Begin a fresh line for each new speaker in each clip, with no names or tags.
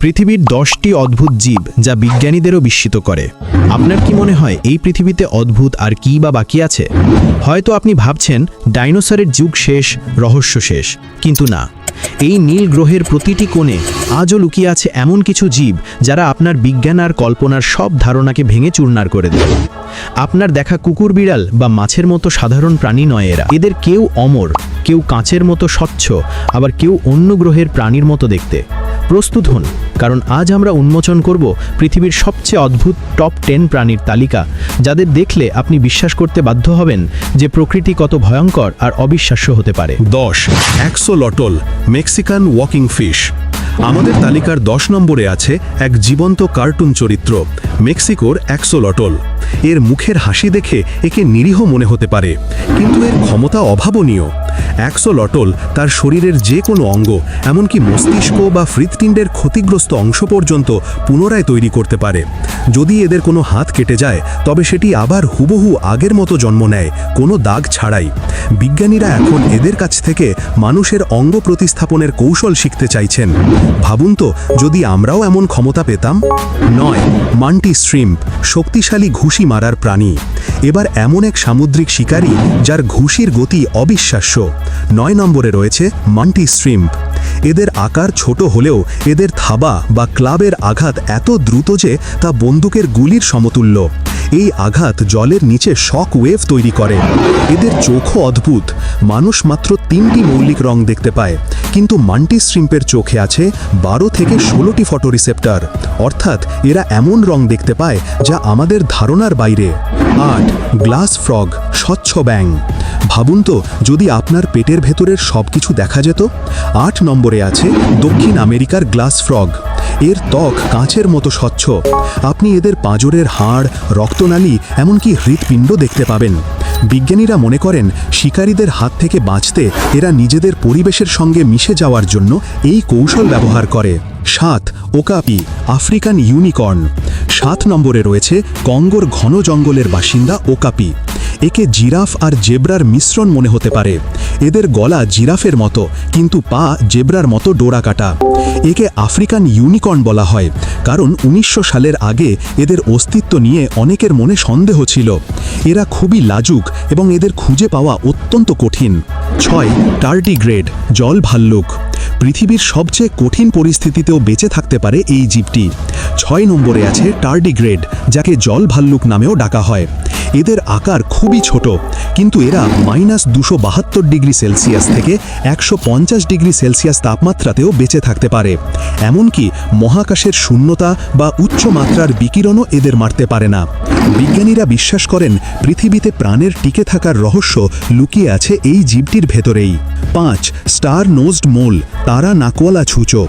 পৃথিবীর দশটি অদ্ভুত জীব যা বিজ্ঞানীদেরও বিস্মিত করে। আপনার কি মনে হয় এই পৃথিবীতে অদ্ভুত আর কি বা বাকি আছে? হয়তো আপনি ভাবছেন, ডাইনোসরের যুগ শেষ, রহস্য শেষ। কিন্তু না। এই নীল গ্রহের প্রতিটি কোণে আজও লুকিয়ে আছে এমন কিছু জীব যারা আপনার বিজ্ঞান আর কল্পনার সব ধারণাকে ভেঙে চূর্ণার করে দেবে আপনার দেখা কুকুর বিড়াল বা মাছের মতো সাধারণ প্রাণী নয় এরা। এদের কেউ অমর, কেউ কাঁচের মতো স্বচ্ছ, আবার কেউ অন্য গ্রহের প্রাণীর মতো দেখতে। প্রস্তুত হন, কারণ আজ আমরা উন্মোচন করব পৃথিবীর সবচেয়ে অদ্ভুত টপ টেন প্রাণীর তালিকা, যাদের দেখলে আপনি বিশ্বাস করতে বাধ্য হবেন যে প্রকৃতি কত ভয়ঙ্কর আর অবিশ্বাস্য হতে পারে।
দশ, একশো লটল মেক্সিকান ওয়াকিং ফিশ। আমাদের তালিকার দশ নম্বরে আছে এক জীবন্ত কার্টুন চরিত্র, মেক্সিকোর অ্যাক্সোলটল এর মুখের হাসি দেখে একে নিরীহ মনে হতে পারে। কিন্তু এর ক্ষমতা অভাবনীয়। অ্যাক্সোলটল তার শরীরের যে কোনো অঙ্গ, এমনকি মস্তিষ্ক বা হৃৎপিণ্ডের ক্ষতিগ্রস্ত অংশ পর্যন্ত পুনরায় তৈরি করতে পারে। যদি এদের কোনো হাত কেটে যায়, তবে সেটি আবার হুবহু আগের মতো জন্ম নেয়, কোনো দাগ ছাড়াই। বিজ্ঞানীরা এখন এদের কাছ থেকে মানুষের অঙ্গ প্রতিস্থাপনের কৌশল শিখতে চাইছেন। ভাবুন তো, যদি আমরাও এমন ক্ষমতা পেতাম? নয়। মান্টি স্ট্রিম্প শক্তিশালী ঘুষি মারার প্রাণী। এবার এমন এক সামুদ্রিক শিকারী যার ঘুষির গতি অবিশ্বাস্য। নয় নম্বরে রয়েছে মান্টি স্ট্রিম্প এদের আকার ছোট হলেও এদের থাবা বা ক্লাবের আঘাত এত দ্রুত যে তা বন্দুকের গুলির সমতুল্য। এই আঘাত জলের নিচে শক ওয়েভ তৈরি করে। এদের চোখও অদ্ভুত। মানুষ মাত্র তিনটি মৌলিক রং দেখতে পায়। কিন্তু মান্টি শ্রিম্পের চোখে আছে বারো থেকে ষোলোটি ফটোরিসেপ্টর। অর্থাৎ এরা এমন রং দেখতে পায় যা আমাদের ধারণার বাইরে। আট, গ্লাস ফ্রগ, স্বচ্ছ ব্যাং ভাবুন তো, যদি আপনার পেটের ভেতরের সব কিছু দেখা যেত। আট নম্বরে আছে দক্ষিণ আমেরিকার গ্লাস ফ্রগ। এর ত্বক কাঁচের মতো স্বচ্ছ। আপনি এদের পাঁজরের হাড়, রক্তনালী, এমনকি হৃৎপিণ্ড দেখতে পাবেন। বিজ্ঞানীরা মনে করেন, শিকারীদের হাত থেকে বাঁচতে এরা নিজেদের পরিবেশের সঙ্গে মিশে যাওয়ার জন্য এই কৌশল ব্যবহার করে। সাত ওকাপি, আফ্রিকান ইউনিকর্ন। সাত নম্বরে রয়েছে কঙ্গোর ঘন জঙ্গলের বাসিন্দা ওকাপি। একে জিরাফ আর জেব্রার মিশ্রণ মনে হতে পারে। এদের গলা জিরাফের মতো, কিন্তু পা জেব্রার মতো ডোরা কাটা একে আফ্রিকান ইউনিকর্ন বলা হয়, কারণ উনিশশো সালের আগে এদের অস্তিত্ব নিয়ে অনেকের মনে সন্দেহ ছিল। এরা খুবই লাজুক এবং এদের খুঁজে পাওয়া অত্যন্ত কঠিন। ছয়, টার্টিগ্রেড, জল ভাল্লুক। পৃথিবীর সবচেয়ে কঠিন পরিস্থিতিতেও বেঁচে থাকতে পারে এই জীবটি। ছয় নম্বরে আছে টার্ডিগ্রেড যাকে জল ভাল্লুক নামেও ডাকা হয়। এদের আকার খুবই ছোট, কিন্তু এরা মাইনাস দুশো বাহাত্তর ডিগ্রি সেলসিয়াস থেকে একশো পঞ্চাশ ডিগ্রি সেলসিয়াস তাপমাত্রাতেও বেঁচে থাকতে পারে। এমনকি মহাকাশের শূন্যতা বা উচ্চ মাত্রার বিকিরণও এদের মারতে পারে না। বিজ্ঞানীরা বিশ্বাস করেন, পৃথিবীতে প্রাণের টিকে থাকার রহস্য লুকিয়ে আছে এই জীবটির ভেতরেই। পাঁচ স্টার নোজড মোল, তারা নাকওয়ালা ছুঁচো।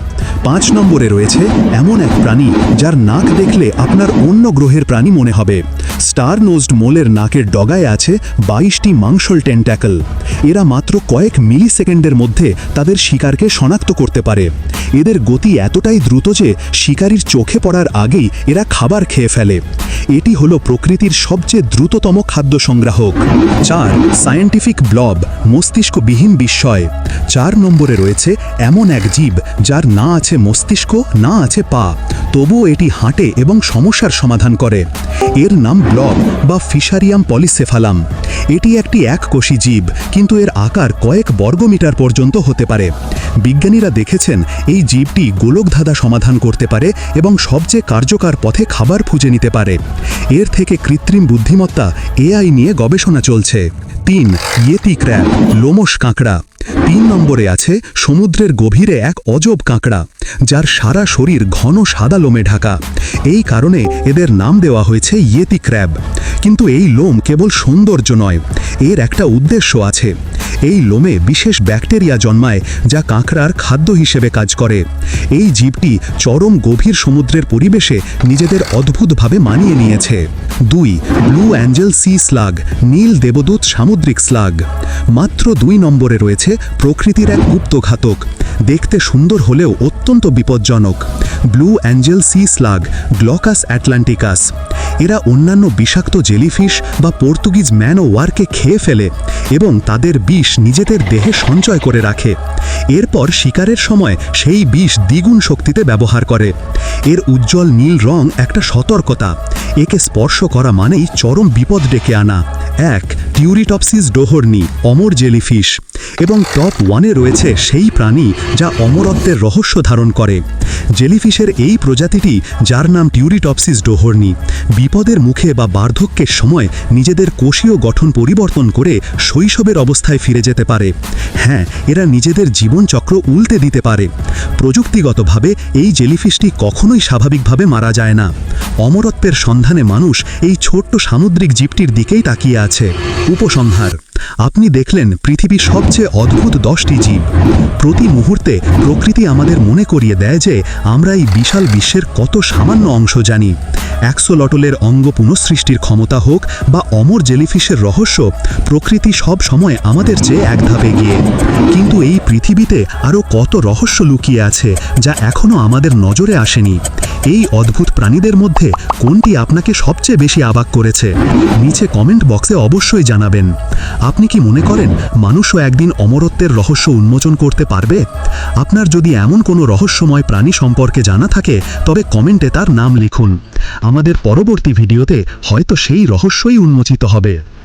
পাঁচ নম্বরে রয়েছে এমন এক প্রাণী যার নাক দেখলে আপনার অন্য গ্রহের প্রাণী মনে হবে। স্টার নোজড মোলের নাকের ডগায় আছে বাইশটি মাংসল টেন্ট্যাকল এরা মাত্র কয়েক মিলি সেকেন্ডের মধ্যে তাদের শিকারকে শনাক্ত করতে পারে। এদের গতি এতটাই দ্রুত যে শিকারীর চোখে পড়ার আগেই এরা খাবার খেয়ে ফেলে। এটি হলো প্রকৃতির সবচেয়ে দ্রুততম খাদ্য সংগ্রাহক। চার সায়েন্টিফিক ব্লব মস্তিষ্কবিহীন বিস্ময়। চার নম্বরে রয়েছে এমন এক জীব যার না আছে মস্তিষ্ক, না আছে পা। তবুও এটি হাঁটে এবং সমস্যার সমাধান করে। এর নাম ব্লব বা ফিশারিয়াম পলিসেফালাম এটি একটি এককোষী জীব, কিন্তু এর আকার কয়েক বর্গমিটার পর্যন্ত হতে পারে। বিজ্ঞানীরা দেখেছেন এই জীবটি গোলকধাঁধা সমাধান করতে পারে এবং সবচেয়ে কার্যকর পথে খাবার খুঁজে নিতে পারে। এর থেকে কৃত্রিম বুদ্ধিমত্তা এআই নিয়ে গবেষণা চলছে। তিন, ইয়েতি ক্র্যাব লোমস কাঁকড়া। তিন নম্বরে আছে সমুদ্রের গভীরে এক অজব কাঁকড়া, যার সারা শরীর ঘন সাদা লোমে ঢাকা। এই কারণে এদের নাম দেওয়া হয়েছে ইয়েতি ক্র্যাব কিন্তু এই লোম কেবল সৌন্দর্য নয়, এর একটা উদ্দেশ্য আছে। এই লোমে বিশেষ ব্যাকটেরিয়া জন্মায় যা কাঁকড়ার খাদ্য হিসেবে কাজ করে। এই জীবটি চরম গভীর সমুদ্রের পরিবেশে নিজেদের অদ্ভুতভাবে মানিয়ে নিয়েছে। দুই, ব্লু অ্যাঞ্জেল সি স্লাগ, নীল দেবদূত সামুদ্রিক স্লাগ। মাত্র দুই নম্বরে রয়েছে প্রকৃতির এক গুপ্তঘাতক। দেখতে সুন্দর হলেও অত্যন্ত বিপজ্জনক। Blue angel sea slug, Glaucus atlanticus. এরা অন্যান্য বিষাক্ত জেলিফিশ বা পর্তুগিজ ম্যান ও ওয়ারকে খেয়ে ফেলে এবং তাদের বিষ নিজেদের দেহে সঞ্চয় করে রাখে। এরপর শিকারের সময় সেই বিষ দ্বিগুণ শক্তিতে ব্যবহার করে। এর উজ্জ্বল নীল রং একটা সতর্কতা। একে স্পর্শ করা মানেই চরম বিপদ ডেকে আনা। এক, টিউরিটপসিস ডোহরনি, অমর জেলিফিশ। এবং টপ ওয়ানে রয়েছে সেই প্রাণী যা অমরত্বের রহস্য ধারণ করে। জেলিফিশের এই প্রজাতিটি, যার নাম টিউরিটপসিস ডোহরনি, বিপদের মুখে বা বার্ধক্যের সময় নিজেদের কোষীয় গঠন পরিবর্তন করে শৈশবের অবস্থায় ফিরে যেতে পারে। হ্যাঁ এরা নিজেদের জীবনচক্র উল্টে দিতে পারে। প্রযুক্তিগতভাবে এই জেলিফিশটি কখনোই স্বাভাবিকভাবে মারা যায় না। অমরত্বের সন্ধানে মানুষ এই ছোট্ট সামুদ্রিক জীবটির দিকেই তাকিয়ে আছে। উপসংহার। আপনি দেখলেন পৃথিবীর সবচেয়ে অদ্ভুত দশটি জীব। প্রতি মুহূর্তে প্রকৃতি আমাদের মনে করিয়ে দেয় যে, আমরা এই বিশাল বিশ্বের কত সামান্য অংশ জানি। অ্যাক্সোলটলের অঙ্গ পুনঃসৃষ্টির ক্ষমতা হোক বা অমর জেলিফিশের রহস্য, প্রকৃতি সব সময় আমাদের চেয়ে এক ধাপে গিয়ে কিন্তু এই পৃথিবীতে আরও কত রহস্য লুকিয়ে আছে, যা এখনও আমাদের নজরে আসেনি? এই অদ্ভুত প্রাণীদের মধ্যে কোনটি আপনাকে সবচেয়ে বেশি অবাক করেছে? নিচে কমেন্ট বক্সে অবশ্যই জানাবেন। আপনি কি মনে করেন মানুষও একদিন অমরত্বের রহস্য উন্মোচন করতে পারবে? আপনার যদি এমন কোনো রহস্যময় প্রাণী সম্পর্কে জানা থাকে, তবে কমেন্টে তার নাম লিখুন। আমাদের পরবর্তী ভিডিওতে হয়তো সেই রহস্যই উন্মোচিত হবে।